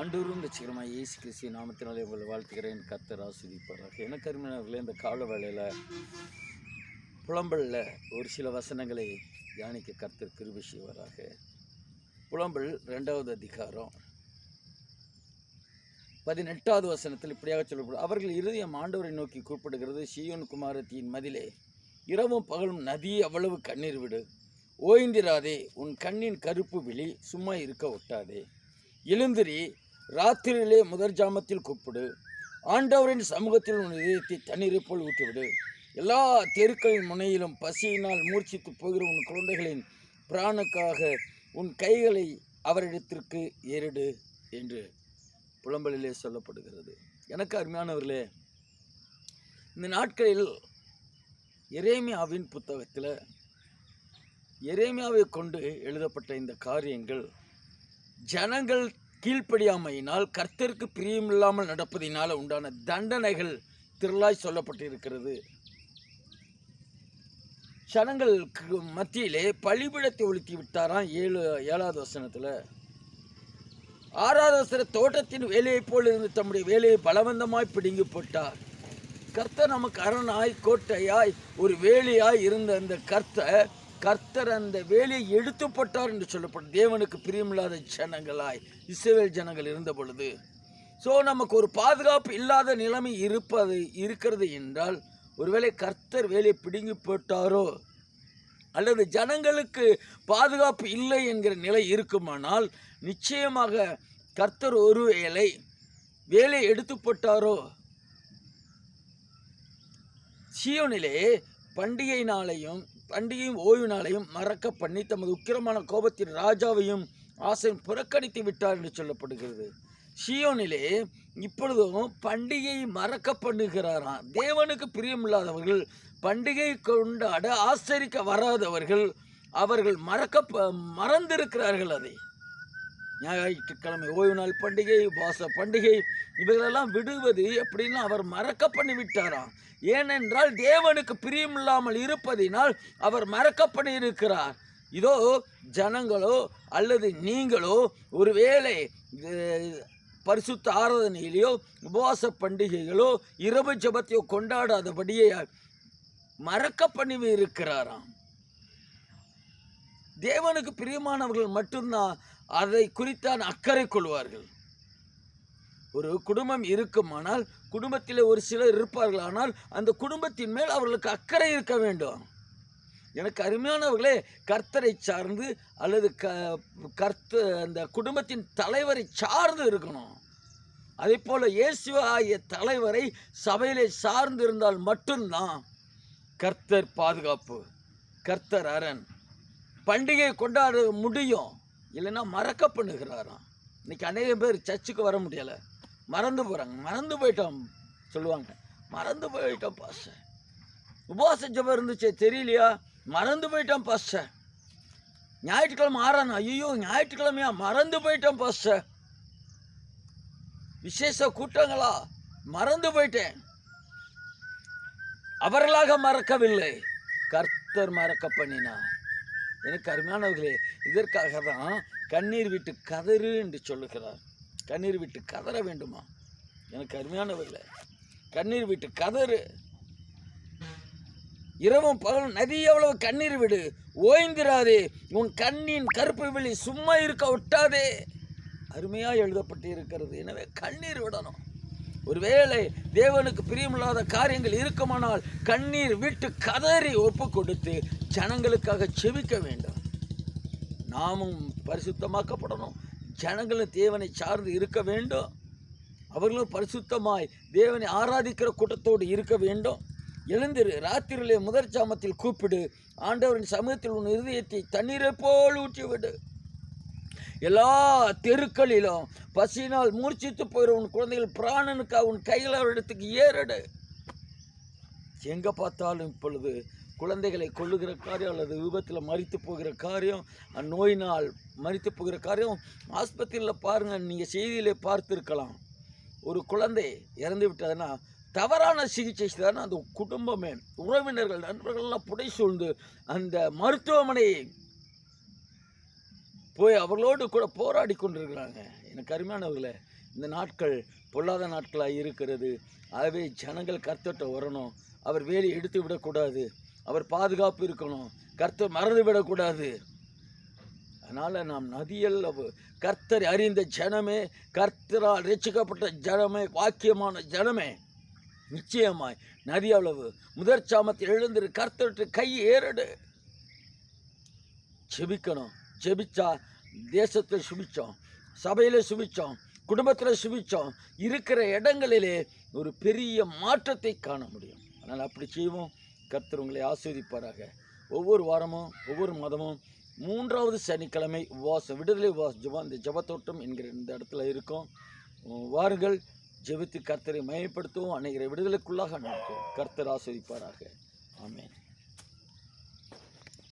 அன்றூரும் ரசிகரமாக இயேசு கிறிஸ்து நாமத்தினாலே உங்களை வாழ்த்துகிறேன். கத்தர் ஆஸ்வதிப்பாராக எனக்கு அருமையானவர்களே இந்த கால வேளையில் புலம்பலில் ஒரு சில வசனங்களை தியானிக்க கர்த்தர் கிருபி செய்வாராக. புலம்பல் ரெண்டாவது அதிகாரம் பதினெட்டாவது வசனத்தில் இப்படியாக சொல்லப்படும். அவர்கள் இருதயம் ஆண்டவரை நோக்கி கூப்பிடுகிறது சியோன் குமாரத்தியின் மதிலே இரவும் பகலும் நதி அவ்வளவு கண்ணீர் விடு. ஓய்ந்திராதே உன் கண்ணின் கருப்பு விழி சும்மா இருக்க ஒட்டாதே. எழுந்திரி ராத்திரியிலே முதற் ஜாமத்தில் கூப்பிடு. ஆண்டவரின் சமூகத்தில் உன் இதயத்தை தண்ணீரை போல் ஊற்றிவிடு. எல்லா தெருக்களின் முனையிலும் பசியினால் மூர்ச்சித்து போகிற உன் குழந்தைகளின் பிராணுக்காக உன் கைகளை அவரிடத்திற்கு ஏறிடு என்று புலம்பலிலே சொல்லப்படுகிறது. எனக்கு அருமையானவர்களே இந்த நாட்களில் எரேமியாவின் புத்தகத்தில் எரேமியாவை கொண்டு எழுதப்பட்ட இந்த காரியங்கள் ஜனங்கள் கீழ்ப்படியாமையினால் கர்த்தருக்கு பிரியமில்லாமல் நடப்பதினால் உண்டான தண்டனைகள் திரளாய் சொல்லப்பட்டிருக்கிறது. சனங்களுக்கு மத்தியிலே பழிபிடத்தை ஒழுத்தி விட்டாராம் ஏழு ஏழாவது வசனத்தில். ஆறாவது வசன தோட்டத்தின் வேலையைப் போல் இருந்து தம்முடைய வேலையை பலவந்தமாய் பிடுங்கி போட்டார் கர்த்தர் நமக்கு அரணாய் கோட்டையாய் ஒரு வேலையாய் இருந்த அந்த கர்த்தர் கர்த்தர் அந்த வேலையை எடுத்து போட்டார் என்று சொல்லப்படும். தேவனுக்கு பிரியமில்லாத ஜனங்களாய் இஸ்ரேல் ஜனங்கள் இருந்த பொழுது. ஸோ நமக்கு ஒரு பாதுகாப்பு இல்லாத நிலைமை இருப்பது இருக்கிறது என்றால் ஒருவேளை கர்த்தர் வேலையை பிடுங்கி போட்டாரோ அல்லது ஜனங்களுக்கு பாதுகாப்பு இல்லை என்கிற நிலை இருக்குமானால் நிச்சயமாக கர்த்தர் ஒரு வேலை எடுத்து போட்டாரோ சியோனிலே பண்டிகை நாளையும் பண்டிகையும் ஓய்வு நாளையும் மறக்க பண்ணி தமது உக்கிரமான கோபத்தின் ராஜாவையும் ஆசையும் புறக்கணித்து விட்டார் என்று சொல்லப்படுகிறது. ஷியோனிலே இப்பொழுதும் பண்டிகையை மறக்க பண்ணுகிறாராம் தேவனுக்கு பிரியமில்லாதவர்கள் பண்டிகை கொண்டாட ஆச்சரிக்க வராதவர்கள் அவர்கள் மறக்க ப- மறந்திருக்கிறார்கள் அதை. ஞாயிற்றுக்கிழமை ஓய்வு நாள் பண்டிகை வாச பண்டிகை இவைகளெல்லாம் விடுவது எப்படின்னு அவர் மறக்க பண்ணி விட்டாராம் ஏனென்றால் தேவனுக்கு பிரியமில்லாமல் இருப்பதினால் அவர் மறக்க பண்ணி இருக்கிறார் இதோ ஜனங்களோ அல்லது நீங்களோ ஒருவேளை பரிசுத்த ஆராதனையிலையோ உபவாச பண்டிகைகளோ இரவு ஜபத்தையோ கொண்டாடாதபடியே மறக்க பண்ணி இருக்கிறாராம் தேவனுக்கு பிரியமானவர்கள் மட்டும்தான் அதை குறித்தான் அக்கறை கொள்வார்கள். ஒரு குடும்பம் இருக்குமானால் குடும்பத்தில் ஒரு சிலர் இருப்பார்கள். ஆனால் அந்த குடும்பத்தின் மேல் அவர்களுக்கு அக்கறை இருக்க வேண்டும். எனக்கு அருமையானவர்களே கர்த்தரை சார்ந்து அல்லது க கர்த்த அந்த குடும்பத்தின் தலைவரை சார்ந்து இருக்கணும். அதே போல் இயேசு ஆகிய தலைவரை சபையிலே சார்ந்து இருந்தால் மட்டும்தான் கர்த்தர் பாதுகாப்பு கர்த்தர் அரண். பண்டிகை கொண்டாட முடியும். இல்லைன்னா மறக்க பண்ணுகிறாராம். இன்னைக்கு அநேக பேர் சர்ச்சுக்கு வர முடியலை. மறந்து போகிறாங்க மறந்து போயிட்டோம் சொல்லுவாங்க. மறந்து போயிட்டோம் பாச உபவாச ஜபம் இருந்துச்சே தெரியலையா? மறந்து போயிட்டோம் பாச ஞாயிற்றுக்கிழமை ஆறானா ஐயோ ஞாயிற்றுக்கிழமையா? மறந்து போயிட்டோம் பாச விசேஷ கூட்டங்களா? மறந்து போயிட்டேன். அவர்களாக மறக்கவில்லை. கர்த்தர் மறக்க பண்ணினார். எனக்கு அருமையானவர்களே இதற்காக தான் கண்ணீர் விட்டு கதறு என்று சொல்லுகிறார். கண்ணீர் விட்டு கதற வேண்டுமா? எனக்கு அருமையானவர்களே கண்ணீர் விட்டு கதறு. இரவும் பகலும் நதி எவ்வளவு கண்ணீர் விடு ஓய்ந்திராதே உன் கண்ணின் கருப்பு விழி சும்மா இருக்க விட்டாதே அருமையாக எழுதப்பட்டு இருக்கிறது எனவே கண்ணீர் விடணும். ஒருவேளை தேவனுக்கு பிரியமில்லாத காரியங்கள் இருக்குமானால் கண்ணீர் விட்டு கதறி ஒப்பு கொடுத்து ஜனங்களுக்காக செவிக்க வேண்டும். நாமும் பரிசுத்தமாக்கப்படணும். ஜனங்களும் தேவனை சார்ந்து இருக்க வேண்டும். அவர்களும் பரிசுத்தமாய் தேவனை ஆராதிக்கிற கூட்டத்தோடு இருக்க வேண்டும். எழுந்திரு ராத்திரியிலே முதற் சாமத்தில் கூப்பிடு. ஆண்டவரின் சமூகத்தில் உன் இருதயத்தை தண்ணீரை போல் ஊற்றிவிடு. எல்லா தெருக்களிலும் பசியினால் மூர்ச்சித்து போகிற உன் குழந்தைகள் பிராணனுக்காக உன் கையில் அவரிடத்துக்கு ஏறடு. எங்கே பார்த்தாலும் இப்பொழுது குழந்தைகளை கொள்ளுகிற காரியம் அல்லது விபத்தில் மறித்து போகிற காரியம் நோயினால் மறித்து போகிற காரியம் ஆஸ்பத்திரியில் பாருங்கள் நீங்கள் செய்தியிலே பார்த்துருக்கலாம். ஒரு குழந்தை இறந்து விட்டதுன்னா தவறான சிகிச்சை தான் அந்த குடும்பமே உறவினர்கள் நண்பர்கள்லாம் புடை சூழ்ந்து அந்த மருத்துவமனையை போய் அவர்களோடு கூட போராடி கொண்டிருக்கிறாங்க. எனக்கு அருமையானவர்களே இந்த நாட்கள் பொல்லாத நாட்களாக இருக்கிறது. ஆகவே ஜனங்கள் கர்த்தட்ட வரணும். அவர் வேலை எடுத்து விடக்கூடாது. அவர் பாதுகாப்பு இருக்கணும். கர்த்தர் மறந்து விடக்கூடாது. அதனால் நாம் நதியல் கர்த்தர் அறிந்த ஜனமே கர்த்தரால் ரசிக்கப்பட்ட ஜனமே வாக்கியமான ஜனமே நிச்சயமாய் நதி அளவு முதற் சாமத்தில் எழுந்திரு கர்த்தர்கிட்ட கை ஏறடு. ஜெபிக்கணும். செபிச்சா தேசத்தில் சுபிச்சோம் சபையில் சுபிச்சோம் குடும்பத்தில் சுபிச்சோம். இருக்கிற இடங்களிலே ஒரு பெரிய மாற்றத்தை காண முடியும். அதனால் அப்படி செய்வோம். கர்த்தர் உங்களை ஆஸ்வதிப்பாராக ஒவ்வொரு வாரமும் ஒவ்வொரு மாதமும் மூன்றாவது சனிக்கிழமை உபவாசம் விடுதலை உபவாசம் ஜபம். இந்த ஜபத்தோட்டம் என்கிற இந்த இடத்துல இருக்கும். வாருங்கள் ஜெபித்து கர்த்தரை மயப்படுத்துவோம். அன்னைகிற விடுதலைக்குள்ளாக நடக்கும் கர்த்தர் ஆஸ்வதிப்பாராக ஆமேன்.